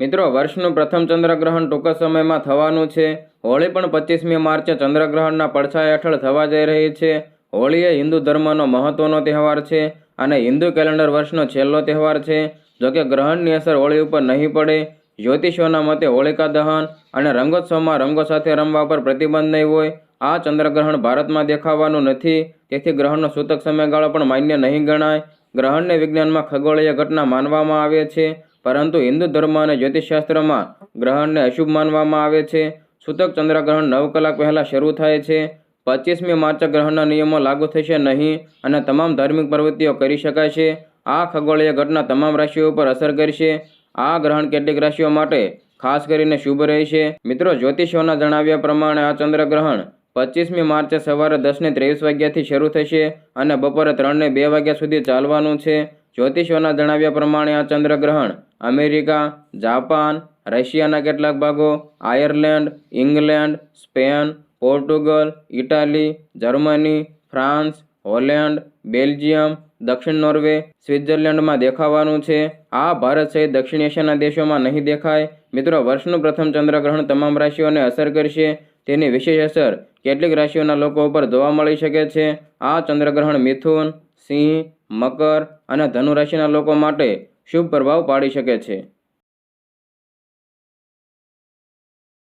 મિત્રો, વર્ષનું પ્રથમ ચંદ્રગ્રહણ ટૂંક સમયમાં થવાનું છે. હોળી પણ પચીસમી માર્ચે ચંદ્રગ્રહણના પડછાયા હેઠળ થવા જઈ રહી છે. હોળી એ હિન્દુ ધર્મનો મહત્વનો તહેવાર છે અને હિન્દુ કેલેન્ડર વર્ષનો છેલ્લો તહેવાર છે. જોકે ગ્રહણની અસર હોળી ઉપર નહીં પડે. જ્યોતિષોના મતે હોળિકા દહન અને રંગોત્સવમાં રંગો સાથે રમવા પર પ્રતિબંધ નહીં હોય. આ ચંદ્રગ્રહણ ભારતમાં દેખાવાનું નથી. તેથી ગ્રહણનો સૂતક સમયગાળો પણ માન્ય નહીં ગણાય. ગ્રહણને વિજ્ઞાનમાં ખગોળીય ઘટના માનવામાં આવે છે. પરંતુ હિન્દુ ધર્મ અને જ્યોતિષશાસ્ત્રમાં ગ્રહણને અશુભ માનવામાં આવે છે. સૂતક ચંદ્રગ્રહણ નવ કલાક પહેલાં શરૂ થાય છે. પચીસમી માર્ચે ગ્રહણના નિયમો લાગુ થશે નહીં અને તમામ ધાર્મિક પ્રવૃત્તિઓ કરી શકાય છે. આ ખગોળીય ઘટના તમામ રાશિઓ ઉપર અસર કરશે. આ ગ્રહણ કેટલીક રાશિઓ માટે ખાસ કરીને શુભ રહેશે. મિત્રો, જ્યોતિષોના જણાવ્યા પ્રમાણે આ ચંદ્રગ્રહણ પચીસમી માર્ચે સવારે દસને ત્રેવીસ વાગ્યાથી શરૂ થશે અને બપોરે ત્રણને બે વાગ્યા સુધી ચાલવાનું છે. જ્યોતિષોના જણાવ્યા પ્રમાણે આ ચંદ્રગ્રહણ અમેરિકા, જાપાન, રશિયાના કેટલાક ભાગો, Ireland, England, Spain, Portugal, Italy, Germany, France, Holland, Belgium, દક્ષિણ નોર્વે, સ્વિટ્ઝરલેન્ડમાં દેખાવાનું છે. આ ભારત સહિત દક્ષિણ એશિયાના દેશોમાં નહીં દેખાય. મિત્રો, વર્ષનું પ્રથમ ચંદ્રગ્રહણ તમામ રાશિઓને અસર કરશે. તેની વિશેષ અસર કેટલીક રાશિઓના લોકો ઉપર જોવા મળી શકે છે. આ ચંદ્રગ્રહણ મિથુન, સિંહ, મકર અને ધનુ રાશિના લોકો માટે શુભ પ્રભાવ પાડી શકે છે.